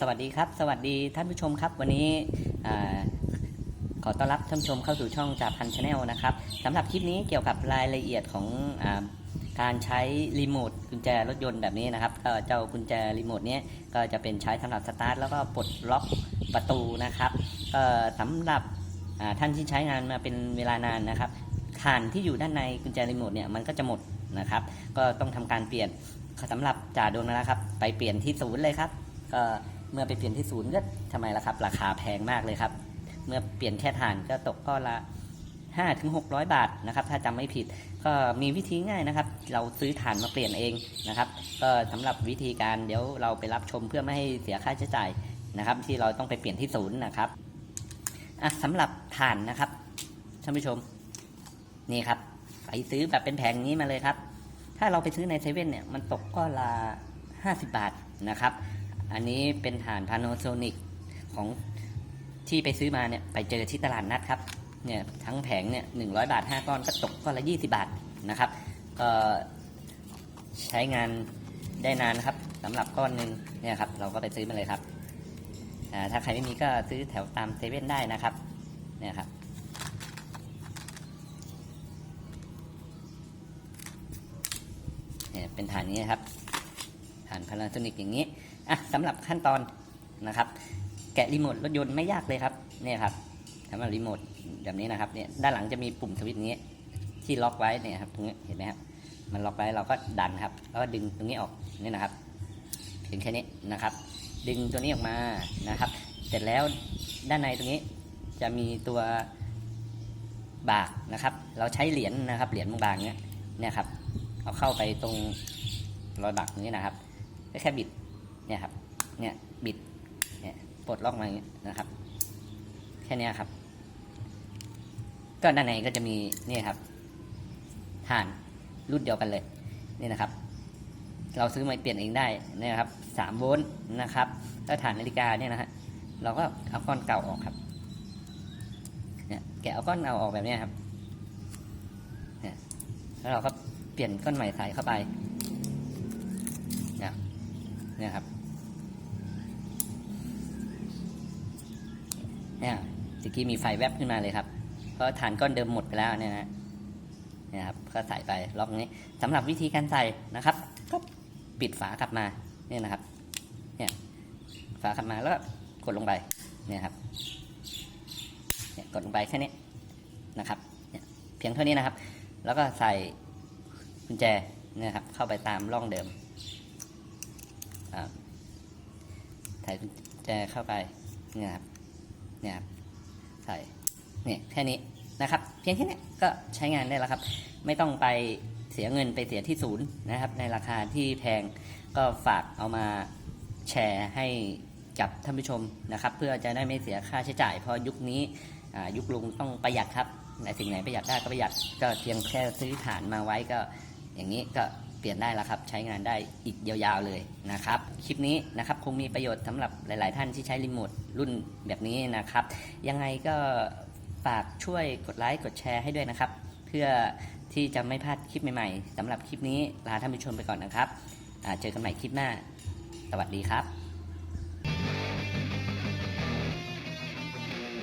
สวัสดีครับ สวัสดีท่านผู้ชมครับ วันนี้ขอต้อนรับท่านผู้ชมเข้าสู่ช่องจ่าพันชาแนลนะครับสำหรับคลิปนี้เกี่ยวกับรายละเอียดของอการใช้รีโมทกุญแจรถยนต์แบบนี้นะครับก็เจ้ากุญแจรีโมทนี้ก็จะเป็นใช้สำหรับสตาร์ทแล้วก็ปลดล็อกประตูนะครับสำหรับท่านที่ใช้งานมาเป็นเวลานานนะครับฐานที่อยู่ด้านในกุญแจรีโมทเนี่ยมันก็จะหมดนะครับ ก็ต้องทำการเปลี่ยนสำหรับจ่าโดนนะครับ ไปเปลี่ยนที่ศูนย์เลยครับก็ เมื่อไปเปลี่ยนที่ศูนย์ก็ทำไมล่ะครับ ราคาแพงมากเลยครับ เมื่อเปลี่ยนแค่ฐานก็ตกก้อนละ5ถึง600 บาทนะครับ ถ้าจำไม่ผิดก็มีวิธีง่ายนะครับ เราซื้อฐานมาเปลี่ยนเองนะครับ ก็สำหรับวิธีการเดี๋ยวเราไปรับชมเพื่อไม่ให้เสียค่าใช้จ่ายนะครับ ที่เราต้องไปเปลี่ยนที่ศูนย์นะครับอะสำหรับฐานนะครับท่านผู้ชมนี่ครับไปซื้อแบบเป็นแผงนี้มาเลยครับ ถ้าเราไปซื้อในเซเว่นเนี่ยมันตกก้อนละ50 บาทนะครับ อันนี้เป็นฐาน Panasonic ของที่ไปซื้อมาเนี่ยไปเจอที่ตลาดนัดครับเนี่ยทั้งแผงเนี่ยหนึ่งร้อยบาท5ก้อนก็ตกก้อนละ20บาทนะครับ ก็ใช้งานได้นานนะครับสำหรับก้อนหนึ่งเนี่ยครับเราก็ไปซื้อมาเลยครับถ้าใครไม่มีก็ซื้อแถวตามเซเว่นได้นะครับเนี่ยครับเนี่ยเป็นฐานนี้ครับฐานพาราโซนิกอย่างนี้ อะสำหรับขั้นตอนนะครับ แกะรีโมทรถยนต์ไม่ยากเลยครับเนี่ยครับสำหรับรีโมทแบบนี้นะครับเนี่ยด้านหลังจะมีปุ่มสวิตช์นี้ ที่ล็อกไว้เนี่ยครับตรงนี้เห็นไหมครับมันล็อกไว้เราก็ดันครับแล้วก็ดึงตรงนี้ออกนี่นะครับเพียงแค่นี้นะครับ ดึงตัวนี้ออกมานะครับ เสร็จแล้วด้านในตรงนี้จะมีตัวบากนะครับ เราใช้เหรียญนะครับ เหรียญบางๆเนี่ยเนี่ยครับ เอาเข้าไปตรงรอยบักนี้นะครับแค่บิด เนี่ยครับ เนี่ยบิด เนี่ยปลดล็อกมาอย่างนี้ยนะครับ แค่นี้ครับ ก็ด้านในก็จะมีนี่ครับฐานรุ่นเดียวกันเลย นี่นะครับ เราซื้อมาเปลี่ยนเองได้เนี่ยครับสามโวลต์นะครับ แล้วฐานนาฬิกาเนี่ยนะฮะเราก็เอาก้อนเก่าออกครับ เนี่ยแกะเอาก้อนเก่าออกแบบเนี้ยครับ เนี่ยแล้วเราก็เปลี่ยนก้อนใหม่ใส่เข้าไป เนี่ยเนี่ยครับ เนี่ยตะกี้มีไฟแวบขึ้นมาเลยครับ เพราะฐานก้อนเดิมหมดไปแล้วเนี่ยนะเนี่ยครับก็ใส่ไปล็อกนี้สำหรับวิธีการใส่นะครับก็ปิดฝากลับมาเนี่ยนะครับเนี่ยฝากลับมาแล้วก็กดลงไปเนี่ยครับเนี่ยกดลงไปแค่นี้นะครับเนี่ยเพียงเท่านี้นะครับ แล้วก็ใส่กุญแจเนี่ยครับเข้าไปตามร่องเดิมอ่าใส่กุญแจเข้าไปเนี่ยครับ เนี่ยครับใส่เนี่ยแค่นี้นะครับ เพียงแค่นี้ก็ใช้งานได้แล้วครับ ไม่ต้องไปเสียเงินไปเสียที่ศูนย์นะครับ ในราคาที่แพงก็ฝากเอามาแชร์ให้กับท่านผู้ชมนะครับ เพื่อจะได้ไม่เสียค่าใช้จ่ายเพราะยุคนี้ยุคลุงต้องประหยัดครับในสิ่งไหนประหยัดได้ก็ประหยัดก็เพียงแค่ซื้อฐานมาไว้ก็อย่างนี้ก็ ปลี่ยนได้แล้วครับ ใช้งานได้อีกยาวๆเลยนะครับ คลิปนี้นะครับคงมีประโยชน์สำหรับหลาย ๆ ท่านที่ใช้รีโมทรุ่นแบบนี้นะครับ ยังไงก็ฝากช่วยกดไลค์กดแชร์ให้ด้วยนะครับ เพื่อที่จะไม่พลาดคลิปใหม่ ๆสำหรับคลิปนี้ลาท่านผู้ชมไปก่อนนะครับเจอกันใหม่คลิปหน้า สวัสดีครับ